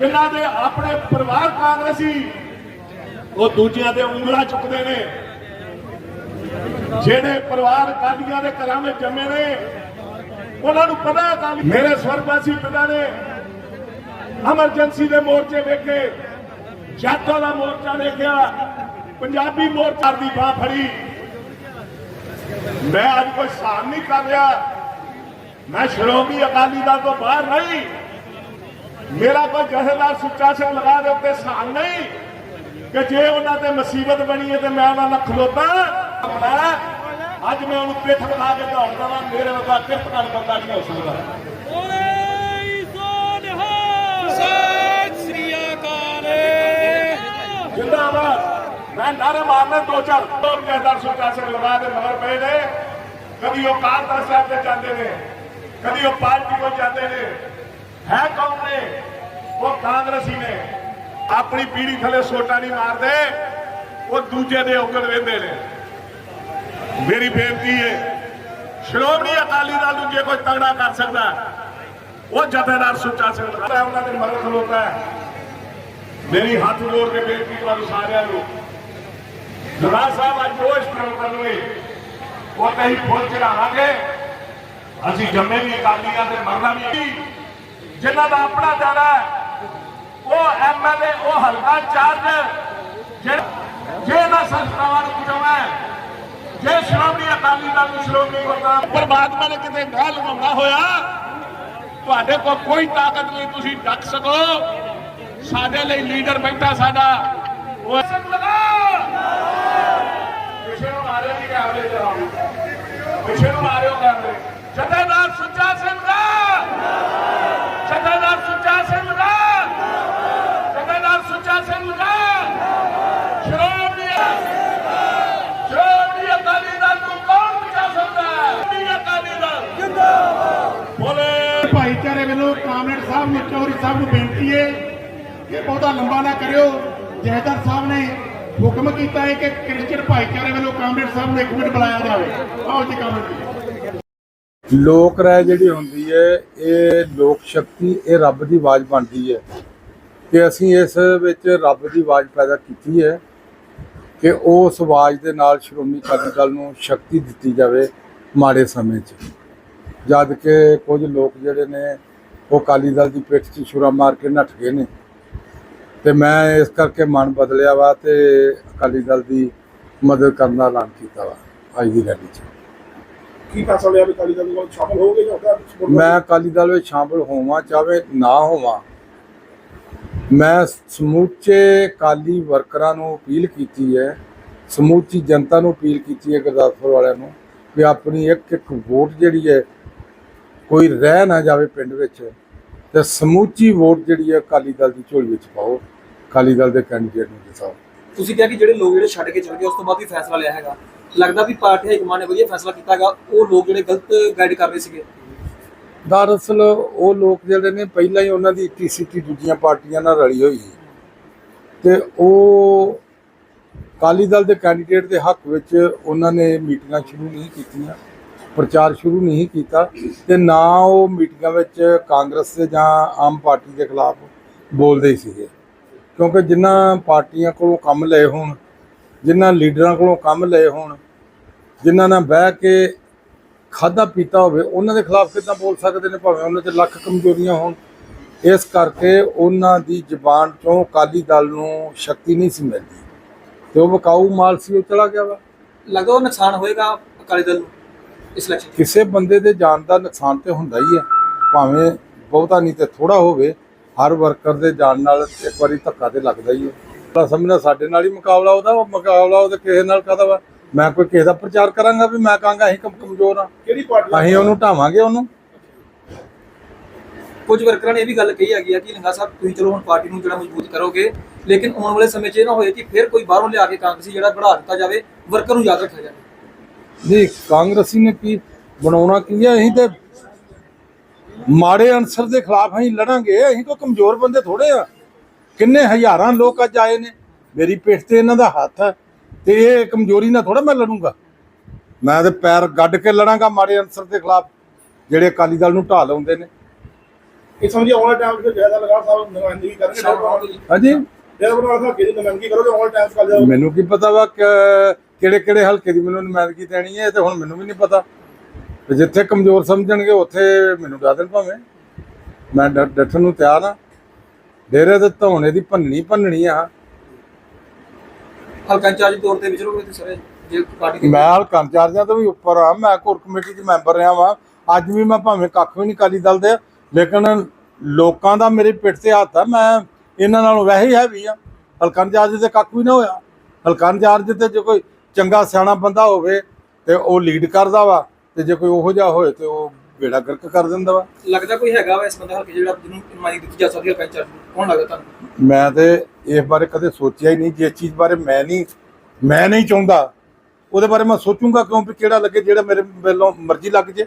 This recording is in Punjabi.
ਜਿਨ੍ਹਾਂ ਦੇ ਆਪਣੇ ਪਰਿਵਾਰ ਕਾਂਗਰਸੀ, ਉਹ ਦੂਜਿਆਂ ਦੇ ਉਂਗਲਾਂ ਚੁੱਕਦੇ ਨੇ। ਜਿਹੜੇ ਪਰਿਵਾਰ ਕਾਦੀਆਂ ਦੇ ਘਰਾਂ ਵਿੱਚ ਜੰਮੇ ਨੇ, ਉਹਨਾਂ ਨੂੰ ਪਤਾ ਹੈ ਕਾਲੀ ਮੇਰੇ ਸਵਰਗਵਾਸੀ ਪਿਤਾ ਨੇ ਐਮਰਜੈਂਸੀ ਦੇ ਮੋਰਚੇ ਵੇਖੇ ਜਾਤਾਂ ਦਾ ਮੋਰਚਾ ਵੇਖਿਆ, ਪੰਜਾਬੀ ਮੋਰਚਾ ਦੀ ਬਾਹ ਫੜੀ। ਮੈਂ ਅੱਜ ਕੋਈ ਸਾਹਮਣੇ ਕਰ ਰਿਹਾ। ਮੈਂ ਸ਼੍ਰੋਮਣੀ ਅਕਾਲੀ ਦਲ ਤੋਂ ਬਾਹਰ ਨਹੀਂ। ਮੇਰਾ ਕੋਈ ਜਥੇਦਾਰ ਸੁੱਚਾ ਸਿੰਘ ਲਗਾ ਦੇ ਉੱਤੇ ਸਾਨ ਨਹੀਂ ਕਿ ਜੇ ਉਹਨਾਂ ਤੇ ਮੁਸੀਬਤ ਬਣੀ ਹੈ ਤੇ ਮੈਂ ਉਹਨਾਂ ਨਾਲ ਖਲੋਤਾ। ਮੈਂ ਅੱਜ ਮੈਂ ਉਹਨੂੰ ਪਿੱਠ ਬਣਾ ਕੇ ਦੌੜਦਾ ਵਾਂ ਮੇਰੇ ਵਰਗਾ ਕਿਰਤ ਕਰ ਬੰਦਾ ਨਹੀਂ ਹੋ ਸਕਦਾ। ਲਗਾ ਦੇ ਮਗਰ ਪਏ ਨੇ। ਕਦੀ ਉਹ ਕਾਂਗਰਸ ਸਾਹਿਬ ਤੇ ਜਾਂਦੇ ਨੇ। ਹੈ ਕੌਣ ਨੇ? ਉਹ ਕਾਂਗਰਸੀ ਨੇ। ਆਪਣੀ ਪੀੜੀ ਥਲੇ ਸੋਟਾ ਨਹੀਂ ਮਾਰਦੇ। ਉਹ ਦੂਜੇ ਦੇ ਉਗਲ ਵੇਂਦੇ ਨੇ। ਮੇਰੀ ਬੇਨਤੀ ਹੈ ਸ਼੍ਰੋਮਣੀ ਅਕਾਲੀ ਦਲ ਨੂੰ ਜੇ ਕੋਈ ਤਗੜਾ ਕਰ ਸਕਦਾ ਉਹ ਜਥੇਦਾਰ ਸੁੱਚਾ ਸਿੰਘ ਲਗਾ ਉਹਨਾਂ ਦੇ ਮਰਨ ਖਲੋਤਾ ਹੈ। ਮੇਰੀ ਹੱਥ ਜੋੜ ਕੇ ਬੇਨਤੀ ਤੁਹਾਨੂੰ ਸਾਰਿਆਂ ਨੂੰ। ਜਗਾ ਸਾਹਿਬ, ਅੱਜ ਜੋ ਇਸ ਤਰ੍ਹਾਂ ਕਰਨਗੇ ਉਹ ਕਹੀਂ ਫੁੱਲ ਚੜਾਵਾਂਗੇ ਅਸੀਂ ਜੰਮੇ ਵੀ ਅਕਾਲੀਆਂ ਦੇ ਮਰਨਾ ਵੀ ਜਿਨ੍ਹਾਂ ਦਾ ਆਪਣਾ ਦਾਣਾ ਹੈ ਉਹ ਐਮਐਲਏ ਉਹ ਹਲਕਾ ਚਾਰਜ ਜਿਹੜਾ ਜੇ ਨਾ ਸੰਸਥਾਵਾਂ ਨੂੰ ਹੈ ਜੇ ਸ਼੍ਰੋਮਣੀ ਅਕਾਲੀ ਦਲ ਨੂੰ ਸ਼੍ਰੋਮਣੀ ਗੁਰਦਾਸ ਪਰਮਾਤਮਾ ਨੇ ਕਿਤੇ ਗਾਹ ਲਗਾਉਣਾ ਹੋਇਆ ਤੁਹਾਡੇ ਕੋਲ ਕੋਈ ਤਾਕਤ ਨਹੀਂ ਤੁਸੀਂ ਡੱਕ ਸਕੋ। ਸਾਡੇ ਲਈ ਲੀਡਰ ਬੈਠਾ ਸਾਡਾ। ਉਹ ਸਿੰਘ ਲਗਾ ਪਿਛੇ ਨੂੰ ਮਾਰਿਓ ਜੀ ਕੈਮਰੇ ਚਲਾਓ ਪਿਛੇ ਨੂੰ ਮਾਰਿਓ ਕੈਮਰੇ। ਜਥੇਦਾਰ ਸੁੱਚਾ ਸਿੰਘ ਦਾ ਜਥੇਦਾਰ ਸੁੱਚਾ ਸਿੰਘ ਦਾ ਜਥੇਦਾਰ ਸੁੱਚਾ ਸਿੰਘ ਦਾ ਸ਼੍ਰੋਮਣੀ ਸ਼੍ਰੋਮਣੀ ਅਕਾਲੀ ਦਲ ਨੂੰ ਕੌਣ ਬਚਾ ਸਕਦਾ ਹੈ ਸ਼੍ਰੋਮਣੀ ਅਕਾਲੀ ਦਲ ਜਿੰਦਾਬਾਦ ਬੋਲੇ ਭਾਈਚਾਰੇ ਵੱਲੋਂ ਕਾਮਰੇਡ ਸਾਹਿਬ ਨੂੰ, ਚੌਧਰੀ ਸਾਹਿਬ ਨੂੰ ਬੇਨਤੀ ਹੈ ਕਿ ਬਹੁਤਾ ਲੰਬਾ ਨਾ ਕਰਿਓ। ਜਹਦਰ ਸਾਹਿਬ ਨੇ ਹੁਕਮ ਕੀਤਾ ਹੈ ਕਿ ਕ੍ਰਿਸਚੀਅਨ ਭਾਈਚਾਰੇ ਵੱਲੋਂ ਕਾਮਰੇਡ ਸਾਹਿਬ ਨੂੰ ਇੱਕ ਮਿੰਟ ਬੁਲਾਇਆ ਜਾਵੇ। ਆਓ ਜੀ ਕਾਮਰੇਡ ਲੋਕ ਰਾਏ ਜਿਹੜੀ ਹੁੰਦੀ ਹੈ, ਇਹ ਲੋਕ ਸ਼ਕਤੀ, ਇਹ ਰੱਬ ਦੀ ਆਵਾਜ਼ ਬਣਦੀ ਹੈ ਤੇ ਅਸੀਂ ਇਸ ਵਿੱਚ ਰੱਬ ਦੀ ਆਵਾਜ਼ ਪੈਦਾ ਕੀਤੀ ਹੈ ਕਿ ਉਸ ਆਵਾਜ਼ ਦੇ ਨਾਲ ਸ਼੍ਰੋਮਣੀ ਅਕਾਲੀ ਦਲ ਨੂੰ ਸ਼ਕਤੀ ਦਿੱਤੀ ਜਾਵੇ ਮਾੜੇ ਸਮੇਂ 'ਚ। ਜਦ ਕਿ ਕੁਝ ਲੋਕ ਜਿਹੜੇ ਨੇ ਉਹ ਅਕਾਲੀ ਦਲ ਦੀ ਪਿੱਠ 'ਚ ਛੁਰਾ ਮਾਰ ਕੇ ਨੱਠ ਗਏ ਨੇ। ਤੇ ਮੈਂ ਇਸ ਕਰਕੇ ਮਨ ਬਦਲਿਆ ਵਾ ਤੇ ਅਕਾਲੀ ਦਲ ਦੀ ਮਦਦ ਕਰਨ ਦਾ ਐਲਾਨ ਕੀਤਾ ਵਾ ਅੱਜ ਦੀ ਰੈਲੀ 'ਚ। ਕੀ ਫੈਸਲਾ ਲਿਆ ਵੀ ਕਾਲੀ ਦਲ ਨੂੰ ਸ਼ਾਮਲ ਹੋਗੇ ਜਾਂ ਉਹਦਾ ਮੈਂ ਅਕਾਲੀ ਦਲ ਵਿੱਚ ਸ਼ਾਮਲ ਹੋਵਾਂ ਚਾਹੇ ਨਾ ਹੋਵਾਂ। ਮੈਂ ਸਮੂਚੇ ਅਕਾਲੀ ਵਰਕਰਾਂ ਨੂੰ ਅਪੀਲ ਕੀਤੀ ਹੈ ਸਮੂਚੀ ਜਨਤਾ ਨੂੰ ਅਪੀਲ ਕੀਤੀ ਹੈ ਗੁਰਦਾਸਪੁਰ ਵਾਲਿਆਂ ਨੂੰ ਕਿ ਆਪਣੀ ਇੱਕ ਇੱਕ ਵੋਟ ਜਿਹੜੀ ਹੈ ਕੋਈ ਰਹਿ ਨਾ ਜਾਵੇ ਪਿੰਡ ਵਿੱਚ ਤੇ ਸਮੂਚੀ ਵੋਟ ਜਿਹੜੀ ਹੈ ਅਕਾਲੀ ਦਲ ਦੀ ਝੋਲੀ ਵਿੱਚ ਪਾਓ। ਅਕਾਲੀ ਦਲ ਦੇ ਕੈਂਡੀਡੇਟ ਨੂੰ ਜਿਤਾਓ। ਤੁਸੀਂ ਕਿਹਾ ਕਿ ਜਿਹੜੇ ਲੋਕ ਜਿਹੜੇ ਛੱਡ ਕੇ ਚਲੇ ਗਏ ਉਸ ਤੋਂ ਬਾਅਦ ਵੀ ਫੈਸਲਾ ਲਿਆ ਹੈਗਾ। ਲੱਗਦਾ ਵੀ ਪਾਰਟੀ ਹਾਈਕਮਾਂਡ ਨੇ ਵਧੀਆ ਫੈਸਲਾ ਕੀਤਾ ਹੈਗਾ ਉਹ ਲੋਕ ਜਿਹੜੇ ਗਲਤ ਗਾਈਡ ਕਰ ਰਹੇ ਸੀਗੇ। ਦਰਅਸਲ ਉਹ ਲੋਕ ਜਿਹੜੇ ਨੇ ਪਹਿਲਾਂ ਹੀ ਉਹਨਾਂ ਦੀ ਟੀਸੀਟੀ ਦੂਜੀਆਂ ਪਾਰਟੀਆਂ ਨਾਲ ਰਲੀ ਹੋਈ ਸੀ। ਤੇ ਉਹ ਅਕਾਲੀ ਦਲ ਦੇ ਕੈਂਡੀਡੇਟ ਦੇ ਹੱਕ ਵਿੱਚ ਉਹਨਾਂ ਨੇ ਮੀਟਿੰਗਾਂ ਸ਼ੁਰੂ ਨਹੀਂ ਕੀਤੀਆਂ। ਪ੍ਰਚਾਰ ਸ਼ੁਰੂ ਨਹੀਂ ਕੀਤਾ ਤੇ ਨਾ ਉਹ ਮੀਟਿੰਗਾਂ ਵਿੱਚ ਕਾਂਗਰਸ ਦੇ ਜਾਂ ਆਮ ਪਾਰਟੀ ਦੇ ਖਿਲਾਫ ਬੋਲਦੇ ਹੀ ਸੀਗੇ। ਕਿਉਂਕਿ ਜਿਨ੍ਹਾਂ ਪਾਰਟੀਆਂ ਕੋਲੋਂ ਕੰਮ ਲਏ ਹੋਣ ਜਿਨ੍ਹਾਂ ਲੀਡਰਾਂ ਕੋਲੋਂ ਕੰਮ ਲਏ ਹੋਣ ਜਿਨ੍ਹਾਂ ਨਾਲ ਬਹਿ ਕੇ ਖਾਦਾ ਪੀਤਾ ਹੋਵੇ, ਉਹਨਾਂ ਦੇ ਖਿਲਾਫ ਕਿੱਦਾਂ ਬੋਲ ਸਕਦੇ ਨੇ ਭਾਵੇਂ ਉਹਨਾਂ 'ਚ ਲੱਖ ਕਮਜ਼ੋਰੀਆਂ ਹੋਣ। ਇਸ ਕਰਕੇ ਉਹਨਾਂ ਦੀ ਜ਼ੁਬਾਨ ਤੋਂ ਅਕਾਲੀ ਦਲ ਨੂੰ ਸ਼ਕਤੀ ਨਹੀਂ ਸੀ ਮਿਲਦੀ। ਤੇ ਉਹ ਬਕਾਊ ਮਾਲ ਸੀ, ਉਹ ਚਲਾ ਗਿਆ ਵਾ। ਲੱਗਦਾ ਉਹ ਨੁਕਸਾਨ ਹੋਏਗਾ ਅਕਾਲੀ ਦਲ ਨੂੰ? ਇਸ ਇਲੈਕਸ਼ਨ 'ਚ ਕਿਸੇ ਬੰਦੇ ਦੇ ਜਾਨ ਦਾ ਨੁਕਸਾਨ ਤੇ ਹੁੰਦਾ ਹੀ ਹੈ। ਭਾਵੇਂ ਬਹੁਤਾ ਨਹੀਂ ਤੇ ਥੋੜਾ ਹੋਵੇ ਹਰ ਵਰਕਰ ਦੇ ਜਾਨ ਨਾਲ ਇੱਕ ਵਾਰੀ ਧੱਕਾ ਤੇ ਲੱਗਦਾ ਹੀ ਹੈ। ਤਾਂ ਸਮਝਣਾ ਸਾਡੇ ਨਾਲ ਹੀ ਮੁਕਾਬਲਾ ਉਹਦਾ ਉਹ ਮੁਕਾਬਲਾ ਉਹਦੇ ਕਿਸੇ ਨਾਲ ਕਾਹਦਾ ਵਾ? ਮੈਂ ਕੋਈ ਕਿਸੇ ਦਾ ਪ੍ਰਚਾਰ ਕਰਾਂਗਾ ਵੀ ਮੈਂ ਕਹਾਂਗਾ ਅਸੀਂ ਕਮ- ਕਮਜ਼ੋਰ ਆ ਕਿਹੜੀ ਪਾਰਟੀ ਅਸੀਂ ਉਹਨੂੰ ਢਾਵਾਂਗੇ ਉਹਨੂੰ। ਕੁਝ ਵਰਕਰਾਂ ਨੇ ਇਹ ਵੀ ਗੱਲ ਕਹੀ ਹੈਗੀ ਆ ਕਿ ਲੰਗਾ ਸਾਹਿਬ ਤੁਸੀਂ ਚਲੋ ਹੁਣ ਪਾਰਟੀ ਨੂੰ ਜਿਹੜਾ ਮਜ਼ਬੂਤ ਕਰੋਗੇ ਲੇਕਿਨ ਆਉਣ ਵਾਲੇ ਸਮੇਂ 'ਚ ਇਹ ਨਾ ਹੋਏ ਕਿ ਫਿਰ ਕੋਈ ਬਾਹਰੋਂ ਲਿਆ ਕੇ ਕਾਂਗਰਸੀ ਜਿਹੜਾ ਬਣਾ ਦਿੱਤਾ ਜਾਵੇ ਵਰਕਰ ਨੂੰ ਯਾਦ ਰੱਖਿਆ ਜਾਵੇ। ਨਹੀਂ ਕਾਂਗਰਸੀ ਨੇ ਕੀ ਬਣਾਉਣਾ ਕੀ ਹੈ ਅਸੀਂ ਤੇ ਮਾੜੇ ਅਨਸਰ ਦੇ ਖਿਲਾਫ ਅਸੀਂ ਲੜਾਂਗੇ। ਅਸੀਂ ਕੋਈ ਕਮਜ਼ੋਰ ਬੰਦੇ ਥੋੜੇ ਆ। ਕਿੰਨੇ ਹਜ਼ਾਰਾਂ ਲੋਕ ਅੱਜ ਆਏ ਨੇ। ਮੇਰੀ ਪਿੱਠ ਤੇ ਇਹਨਾਂ ਦਾ ਹੱਥ ਹੈ ਤੇ ਇਹ ਕਮਜ਼ੋਰੀ ਨਾਲ ਥੋੜਾ ਮੈਂ ਲੜੂੰਗਾ। ਮੈਂ ਤੇ ਪੈਰ ਗੱਡ ਕੇ ਲੜਾਂਗਾ ਮਾੜੇ ਅਨਸਰ ਦੇ ਖਿਲਾਫ ਜਿਹੜੇ ਅਕਾਲੀ ਦਲ ਨੂੰ ਢਾਹ ਲਾਉਂਦੇ ਨੇ। ਇਹ ਸਮਝੀ ਵਾਲੇ ਟਾਈਮ 'ਚ ਜ਼ਿਆਦਾ ਲਗਾ ਸਾਹਿਬ ਨੁਮਾਇੰਦਗੀ ਕਰਨਗੇ। ਹਾਂਜੀ। ਜਿਹੜਾ ਬਣਾ ਹਲਕੇ ਦੀ ਨੁਮਾਇੰਦਗੀ ਕਰੋਗੇ ਵਾਲੇ ਟਾਈਮ ਕਰ ਜਾਓ ਮੈਨੂੰ ਕੀ ਪਤਾ ਵਾ ਕਿਹੜੇ ਕਿਹੜੇ ਹਲਕੇ ਦੀ ਮੈਨੂੰ ਨੁਮਾਇੰਦਗੀ ਦੇਣੀ ਹੈ ਤੇ ਹੁਣ ਮੈਨੂੰ ਵੀ ਨਹੀਂ ਪਤਾ। ਜਿੱਥੇ ਕਮਜ਼ੋਰ ਸਮਝਣਗੇ ਉੱਥੇ ਮੈਨੂੰ ਡਾ ਦੇਣ ਭਾਵੇਂ। ਮੈਂ ਡੱਠਣ ਨੂੰ ਤਿਆਰ ਆ ਡੇਰੇ ਤੇ ਧੌਣੇ ਦੀ ਭੰਨਣੀ ਭੰਨਣੀ ਆ। ਹਲਕਾ ਇੰਚਾਰਜ ਤੌਰ ਤੇ ਵਿਚਰੋਗੇ ਤੇ ਸਾਰੇ ਜੇ ਪਾਰਟੀ ਦੇ ਮੈਂ ਹਲਕਾ ਇੰਚਾਰਜਾਂ ਤੋਂ ਵੀ ਉੱਪਰ ਆ ਮੈਂ ਕੋਰ ਕਮੇਟੀ ਦੇ ਮੈਂਬਰ ਰਿਹਾ ਵਾਂ। ਅੱਜ ਵੀ ਮੈਂ ਭਾਵੇਂ ਕੱਖ ਵੀ ਨਹੀਂ ਕਾਲੀ ਦਲ ਦੇ ਲੇਕਿਨ ਲੋਕਾਂ ਦਾ ਮੇਰੇ ਪਿੱਠ ਤੇ ਹੱਥ ਆ। ਮੈਂ ਇਹਨਾਂ ਨਾਲੋਂ ਵੈਸੇ ਹੀ ਹੈਵੀ ਆ। ਹਲਕਾ ਇੰਚਾਰਜ ਤੇ ਕੱਖ ਵੀ ਨਾ ਹੋਇਆ। ਹਲਕਾ ਇੰਚਾਰਜ ਤੇ ਜੇ ਕੋਈ ਚੰਗਾ ਸਿਆਣਾ ਬੰਦਾ ਹੋਵੇ ਤੇ ਉਹ ਲੀਡ ਕਰਦਾ ਵਾ ਤੇ ਜੇ ਕੋਈ ਉਹੋ ਜਿਹਾ ਹੋਏ ਤੇ ਉਹ ਬੇੜਾ ਗਰਕ ਕਰ ਦਿੰਦਾ ਵਾ। ਲੱਗਦਾ ਕੋਈ ਹੈਗਾ ਵਾ ਇਸ ਬੰਦਾ ਹਲਕੇ ਜਿਹੜਾ ਜਿਹਨੂੰ ਨੁਮਾਇੰਦਗੀ ਦਿੱਤੀ ਜਾ ਸਕਦੀ ਹੈ ਨੂੰ? ਕੌਣ ਲੱਗਦਾ ਤੁਹਾਨੂੰ? ਮੈਂ ਤੇ ਇਸ ਬਾਰੇ ਕਦੇ ਸੋਚਿਆ ਹੀ ਨਹੀਂ ਜਿਸ ਚੀਜ਼ ਬਾਰੇ ਮੈਂ ਨਹੀਂ ਮੈਂ ਨਹੀਂ ਚਾਹੁੰਦਾ। ਉਹਦੇ ਬਾਰੇ ਮੈਂ ਸੋਚੂੰਗਾ ਕਿਉਂ ਵੀ ਕਿਹੜਾ ਲੱਗੇ ਜਿਹੜਾ ਮੇਰੇ ਵੱਲੋਂ ਮਰਜ਼ੀ ਲੱਗ ਜੇ।